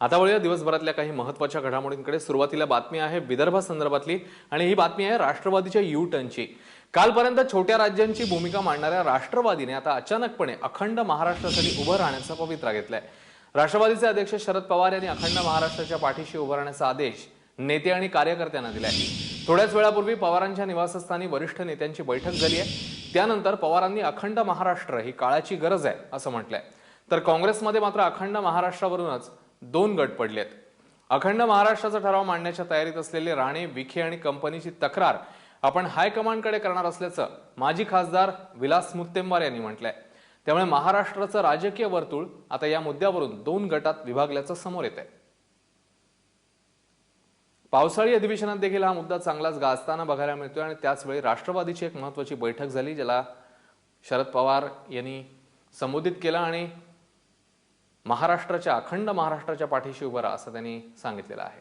आता वळूया दिवसभरातल्या काही महत्त्वाच्या घडामोडींकडे. सुरुवातीला बातमी आहे विदर्भासंदर्भातली आणि ही बातमी आहे राष्ट्रवादीच्या यू टर्नची कालपर्यंत छोट्या राज्यांची भूमिका मांडणाऱ्या राष्ट्रवादीने आता अचानकपणे अखंड महाराष्ट्रासाठी उभं राहण्याचा पवित्रा घेतलाय. राष्ट्रवादीचे अध्यक्ष शरद पवार यांनी अखंड महाराष्ट्राच्या पाठीशी उभं राहण्याचा आदेश नेते आणि कार्यकर्त्यांना दिलाय. थोड्याच वेळापूर्वी पवारांच्या निवासस्थानी वरिष्ठ नेत्यांची बैठक झाली आहे. त्यानंतर पवारांनी अखंड महाराष्ट्र ही काळाची गरज आहे असं म्हटलंय. तर काँग्रेसमध्ये मात्र अखंड महाराष्ट्रावरूनच दोन गट पडलेत. अखंड महाराष्ट्राचा ठराव मांडण्याच्या तयारीत असलेले राणे विखे आणि कंपनीची तक्रार आपण हायकमांडकडे करणार असल्याचं माजी खासदार विलास मुत्तेंबार यांनी म्हटलंय. त्यामुळे महाराष्ट्राचं राजकीय वर्तुळ आता या मुद्द्यावरून दोन गटात विभागल्याचं समोर येत आहे पावसाळी अधिवेशनात देखील हा मुद्दा चांगलाच गाजताना बघायला मिळतोय आणि त्याचवेळी राष्ट्रवादीची एक महत्वाची बैठक झाली ज्याला शरद पवार यांनी संबोधित केलं आणि महाराष्ट्राच्या अखंड महाराष्ट्राच्या पाठीशी उभं राहा असं त्यांनी सांगितलेलं आहे.